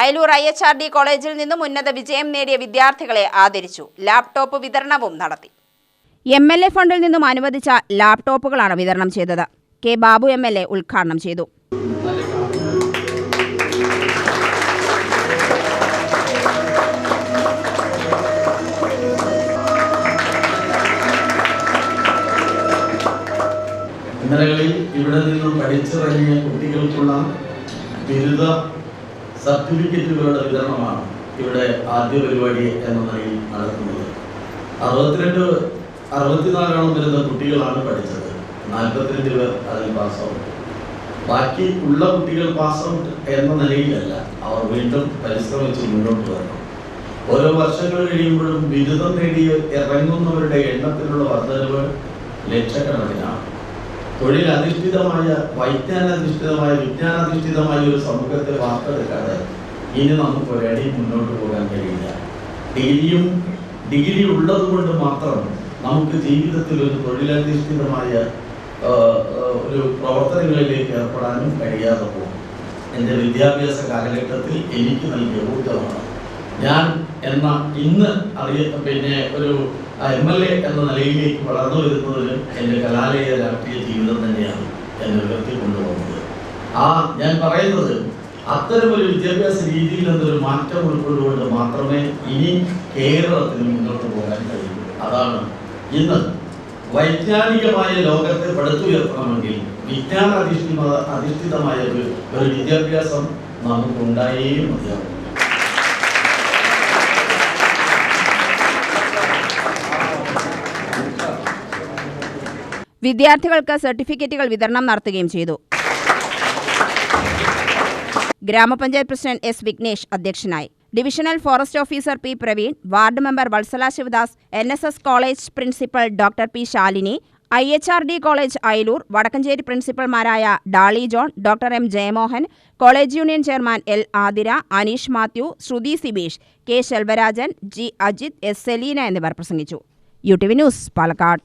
Ayalur I H R D കോളേജിൽ നിന്നും ഉന്നത വിജയം നേടിയ വിദ്യാർത്ഥികളെ ആദരിച്ചു. ലാപ്ടോപ്പ് വിതരണവും നടത്തി. എം എൽ എ ഫണ്ടിൽ നിന്നും അനുവദിച്ച ലാപ്ടോപ്പുകളാണ് വിതരണം ചെയ്തത്. K Babu M L A ഉദ്ഘാടനം ചെയ്തു. ഇന്നലകളിൽ ഇവിടെ നിന്നും പഠിച്ചിറങ്ങിയ കുട്ടികൾക്കുള്ള ബിരുദ സർട്ടിഫിക്കറ്റുകളുടെ വിതരണമാണ് ഇവിടെ ആദ്യ പരിപാടി എന്ന നിലയിൽ നടത്തുന്നത് അറുപത്തിരണ്ട് അറുപത്തിനാലോളം വരുന്ന കുട്ടികളാണ് പഠിച്ചത്. നാൽപ്പത്തിരണ്ട് പേർ അതിൽ പാസ്സൗട്ട് ബാക്കി ഉള്ള കുട്ടികൾ പാസ്സൗട്ട് എന്ന നിലയിലല്ല അവർ വീണ്ടും പരിശ്രമിച്ച് മുന്നോട്ട് വരണം. ഓരോ വർഷങ്ങൾ കഴിയുമ്പോഴും ബിരുദം നേടി ഇറങ്ങുന്നവരുടെ എണ്ണത്തിലുള്ള വർധനവ് ലക്ഷക്കണക്കിനാണ്. തൊഴിലധിഷ്ഠിതമായ വൈജ്ഞാനാധിഷ്ഠിതമായ വിജ്ഞാനാധിഷ്ഠിതമായ ഒരു സമൂഹത്തെ വാർത്തെടുക്കാതെ ഇനി നമുക്ക് ഒരടി മുന്നോട്ട് പോകാൻ കഴിയില്ല. ഡിഗ്രിയും ഡിഗ്രി ഉള്ളത് കൊണ്ട് മാത്രം നമുക്ക് ജീവിതത്തിൽ ഒരു തൊഴിലധിഷ്ഠിതമായ ഒരു പ്രവർത്തനങ്ങളിലേക്ക് ഏർപ്പെടാനും കഴിയാതെ പോകും. എന്റെ വിദ്യാഭ്യാസ കാലഘട്ടത്തിൽ എനിക്ക് നൽകിയ ഊർജമാണ്. ഞാൻ എന്ന ഇന്ന് അറിയ പിന്നെ ഒരു എം എൽ എ എന്ന നിലയിലേക്ക് വളർന്നു വരുന്നതിന് എന്റെ കലാലയ രാഷ്ട്രീയ ജീവിതം തന്നെയാണ് എന്നെ ഉയർത്തി കൊണ്ടുപോകുന്നത്. ആ ഞാൻ പറയുന്നത് അത്തരമൊരു വിദ്യാഭ്യാസ രീതിയിൽ എന്തൊരു മാറ്റം ഉൾക്കൊണ്ടുകൊണ്ട് മാത്രമേ ഇനി കേരളത്തിന് മുന്നോട്ട് പോകാൻ കഴിയൂ. അതാണ് ഇന്ന് വൈജ്ഞാനികമായ ലോകത്തെ പടുത്തുയർത്തണമെങ്കിൽ വിജ്ഞാനാധിഷ്ഠിത അധിഷ്ഠിതമായ ഒരു വിദ്യാഭ്യാസം നമുക്കുണ്ടായേ മതിയാവും. വിദ്യാർത്ഥികൾക്ക് സർട്ടിഫിക്കറ്റുകൾ വിതരണം നടത്തുകയും ചെയ്തു. ഗ്രാമപഞ്ചായത്ത് പ്രസിഡന്റ് എസ് വിഘ്നേഷ് അധ്യക്ഷനായി. Divisional forest officer P Praveen ward member Vatsala Sivadas N S S college principal doctor P Shalini I H R D college Ayalur Vadakkencherry പ്രിൻസിപ്പൽമാരായ Dolly John doctor M Jayamohan college union chairman L Athira Aneesh Mathew Shruthi Sibeesh K Selvarajan G Ajith S Selina എന്നിവർ പ്രസംഗിച്ചു. U T V news Palakkad.